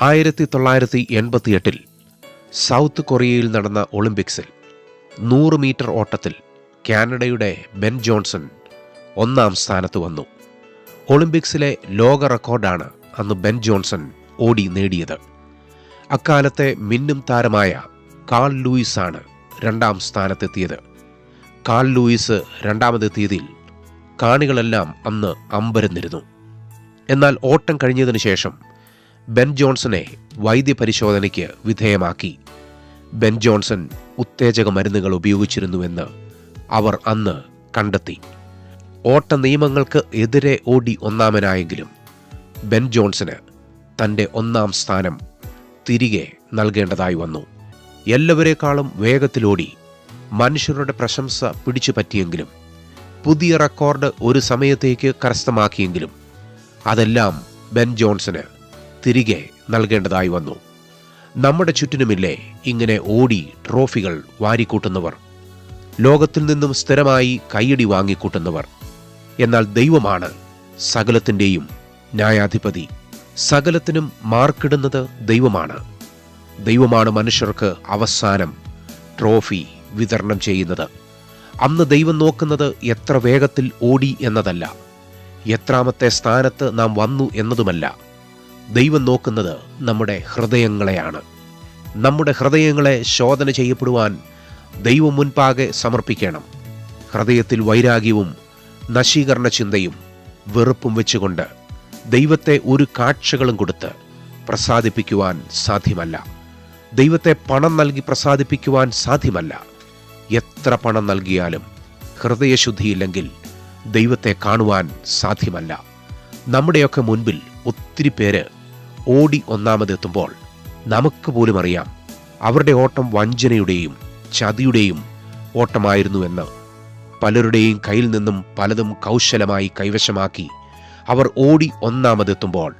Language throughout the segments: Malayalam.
ആയിരത്തി തൊള്ളായിരത്തി എൺപത്തിയെട്ടിൽ സൗത്ത് കൊറിയയിൽ നടന്ന ഒളിമ്പിക്സിൽ നൂറ് മീറ്റർ ഓട്ടത്തിൽ കാനഡയുടെ ബെൻ ജോൺസൺ ഒന്നാം സ്ഥാനത്ത് വന്നു. ഒളിമ്പിക്സിലെ ലോക റെക്കോർഡാണ് അന്ന് ബെൻ ജോൺസൺ ഓടി നേടിയത്. അക്കാലത്തെ മിന്നും താരമായ കാൾ ലൂയിസ് ആണ് രണ്ടാം സ്ഥാനത്തെത്തിയത്. കാൾ ലൂയിസ് രണ്ടാമതെത്തിയതിൽ കാണികളെല്ലാം അന്ന് അമ്പരന്നിരുന്നു. എന്നാൽ ഓട്ടം കഴിഞ്ഞതിനു ശേഷം ബെൻ ജോൺസനെ വൈദ്യപരിശോധനയ്ക്ക് വിധേയമാക്കി. ബെൻ ജോൺസൺ ഉത്തേജക മരുന്നുകൾ ഉപയോഗിച്ചിരുന്നുവെന്ന് അവർ അന്ന് കണ്ടെത്തി. ഓട്ട നിയമങ്ങൾക്ക് എതിരെ ഓടി ഒന്നാമനായെങ്കിലും ബെൻ ജോൺസന് തന്റെ ഒന്നാം സ്ഥാനം തിരികെ നൽകേണ്ടതായി വന്നു. എല്ലാവരെക്കാളും വേഗത്തിലോടി മനുഷ്യരുടെ പ്രശംസ പിടിച്ചു പറ്റിയെങ്കിലും പുതിയ റെക്കോർഡ് ഒരു സമയത്തേക്ക് കരസ്ഥമാക്കിയെങ്കിലും അതെല്ലാം ബെൻ ജോൺസന് തിരികെ നൽകേണ്ടതായി വന്നു. നമ്മുടെ ചുറ്റിനുമില്ലേ ഇങ്ങനെ ഓടി ട്രോഫികൾ വാരിക്കൂട്ടുന്നവർ? ലോകത്തിൽ നിന്നും സ്ഥിരമായി കൈയടി വാങ്ങിക്കൂട്ടുന്നവർ. എന്നാൽ ദൈവമാണ് സകലത്തിന്റെയും ന്യായാധിപതി. സകലത്തിനും മാർക്കിടുന്നത് ദൈവമാണ്. ദൈവമാണ് മനുഷ്യർക്ക് അവസാനം ട്രോഫി വിതരണം ചെയ്യുന്നത്. അന്ന് ദൈവം നോക്കുന്നത് എത്ര വേഗത്തിൽ ഓടി എന്നതല്ല. എത്രാമത്തെ സ്ഥാനത്ത് നാം വന്നു എന്നതുമല്ല. ദൈവം നോക്കുന്നത് നമ്മുടെ ഹൃദയങ്ങളെയാണ്. നമ്മുടെ ഹൃദയങ്ങളെ ശോധന ചെയ്യപ്പെടുവാൻ ദൈവം മുൻപാകെ സമർപ്പിക്കണം. ഹൃദയത്തിൽ വൈരാഗ്യവും നശീകരണ ചിന്തയും വെറുപ്പും വെച്ചുകൊണ്ട് ദൈവത്തെ ഒരു കാഴ്ചകളും കൊടുത്ത് പ്രസാദിപ്പിക്കുവാൻ സാധ്യമല്ല. ദൈവത്തെ പണം നൽകി പ്രസാദിപ്പിക്കുവാൻ സാധ്യമല്ല. എത്ര പണം നൽകിയാലും ഹൃദയശുദ്ധിയില്ലെങ്കിൽ ദൈവത്തെ കാണുവാൻ സാധ്യമല്ല. നമ്മുടെയൊക്കെ മുൻപിൽ ഒത്തിരി പേര് ഓടി ഒന്നാമതെത്തുമ്പോൾ നമുക്ക് പോലും അറിയാം അവരുടെ ഓട്ടം വഞ്ചനയുടെയും ചതിയുടെയും ഓട്ടമായിരുന്നുവെന്ന് പലരുടെയും കയ്യിൽ നിന്നും പലതും കൗശലമായി കൈവശമാക്കി അവർ ഓടി ഒന്നാമതെത്തുമ്പോൾ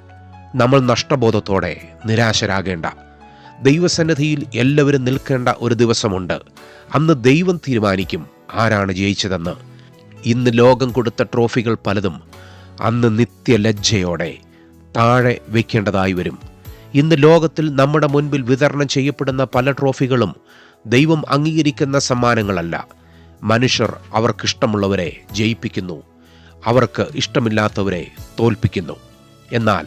നമ്മൾ നഷ്ടബോധത്തോടെ നിരാശരാകേണ്ട. ദൈവസന്നിധിയിൽ എല്ലാവരും നിൽക്കേണ്ട ഒരു ദിവസമുണ്ട്. അന്ന് ദൈവം തീരുമാനിക്കും ആരാണ് ജയിച്ചതെന്ന്. ഇന്ന് ലോകം കൊടുത്ത ട്രോഫികൾ പലതും അന്ന് നിത്യലജ്ജയോടെ താഴെ വയ്ക്കേണ്ടതായി വരും. ഇന്ന് ലോകത്തിൽ നമ്മുടെ മുൻപിൽ വിതരണം ചെയ്യപ്പെടുന്ന പല ട്രോഫികളും ദൈവം അംഗീകരിക്കുന്ന സമ്മാനങ്ങളല്ല. മനുഷ്യർ അവർക്കിഷ്ടമുള്ളവരെ ജയിപ്പിക്കുന്നു. അവർക്ക് ഇഷ്ടമില്ലാത്തവരെ തോൽപ്പിക്കുന്നു. എന്നാൽ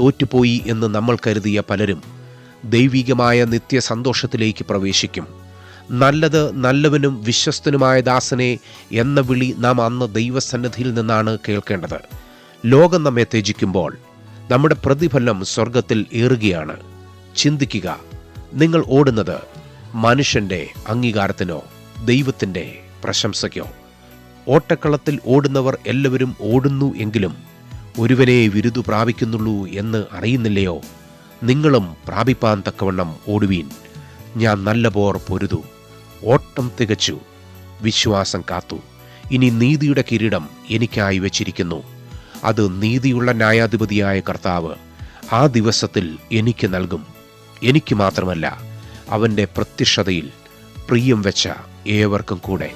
തോറ്റുപോയി എന്ന് നമ്മൾ കരുതിയ പലരും ദൈവികമായ നിത്യസന്തോഷത്തിലേക്ക് പ്രവേശിക്കും. നല്ലത് നല്ലവനും വിശ്വസ്തനുമായ ദാസനെ എന്ന വിളി നാം അന്ന് ദൈവസന്നിധിയിൽ നിന്നാണ് കേൾക്കേണ്ടത്. ലോകം നമ്മെ ത്യജിക്കുമ്പോൾ നമ്മുടെ പ്രതിഫലം സ്വർഗത്തിൽ ഏറുകയാണ്. ചിന്തിക്കുക നിങ്ങൾ ഓടുന്നത് മനുഷ്യന്റെ അംഗീകാരത്തിനോ ദൈവത്തിന്റെ പ്രശംസയ്ക്കോ. ഓട്ടക്കളത്തിൽ ഓടുന്നവർ എല്ലാവരും ഓടുന്നു എങ്കിലും ഒരുവനെ വിരുദു പ്രാപിക്കുന്നുള്ളൂ എന്ന് അറിയുന്നില്ലയോ? നിങ്ങളും പ്രാപിപ്പാൻ തക്കവണ്ണം ഓടുവീൻ. ഞാൻ നല്ല പോർ പൊരുതു ഓട്ടം തികച്ചു വിശ്വാസം കാത്തു. ഇനി നീതിയുടെ കിരീടം എനിക്കായി വച്ചിരിക്കുന്നു. അത് നീതിയുള്ള ന്യായാധിപതിയായ കർത്താവ് ആ ദിവസത്തിൽ എനിക്ക് നൽകും. എനിക്ക് മാത്രമല്ല അവന്റെ പ്രത്യക്ഷതയിൽ പ്രിയം വെച്ച ഏവർക്കും കൂടെ.